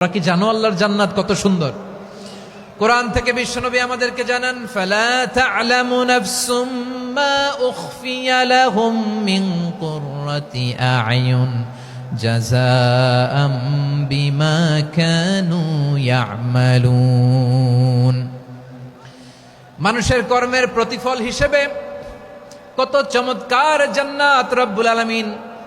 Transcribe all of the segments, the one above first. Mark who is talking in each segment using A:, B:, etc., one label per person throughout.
A: তোমরা কি জানো আল্লাহর জান্নাত কত সুন্দর? কোরআন থেকে বিশ্বনবী আমাদেরকে জানান মিন মানুষের কর্মের প্রতিফল হিসেবে কত চমৎকার জান্নাত রব্বুল আলামিন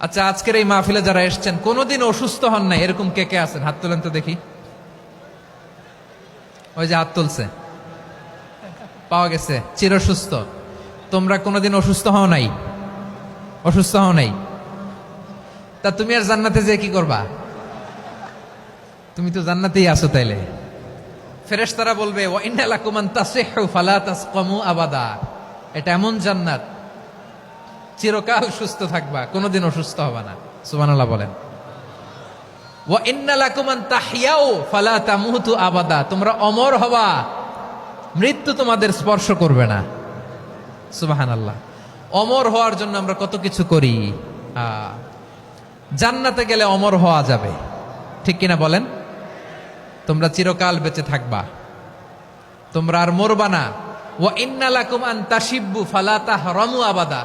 A: আচ্ছা আজকের এই মাহফিলে যারা এসছেন, কোনোদিন অসুস্থ হন নাই? এরকম কে কে আছেন? হাত তোলেন তো দেখি। ওই যে হাত তুলছে। পাওয়া গেছে। চির সুস্থ তোমরা কোনোদিন অসুস্থ হও নাই? অসুস্থ হও নাই? তা তুমি আর জান্নাতে যে কি করবা? তুমি তো জান্নাতেই আছো তাইলে। ফেরেশতারা বলবে, ওয়া ইন্না লাকুম আন তাসিহু ফালা তাসকামু আবাদা। এটা এমন জান্নাত। চিরকাল সুস্থ থাকবা কোনোদিন অসুস্থ হবা না। সুবহানাল্লাহ বলেন। আবাদা। তোমরা অমর হবা, মৃত্যু তোমাদের স্পর্শ করবে না। সুবহানাল্লাহ। অমর হওয়ার জন্য আমরা কত কিছু করি। জান্নাতে গেলে অমর হওয়া যাবে। ঠিক কিনা বলেন? তোমরা চিরকাল বেঁচে থাকবা। তোমরা আর মরবা না। ও ইন্না লাকুম আন তাশিব্বু, ফালা তাহরামু আবাদা।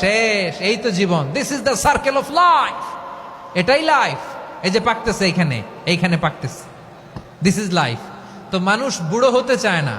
A: শেষ, এই তো জীবন। This is the circle of life এটাই লাইফ এই যে পাকতেছে এইখানে এইখানে পাকতেছে। দিস ইজ লাইফ তো মানুষ বুড়ো হতে চায় না।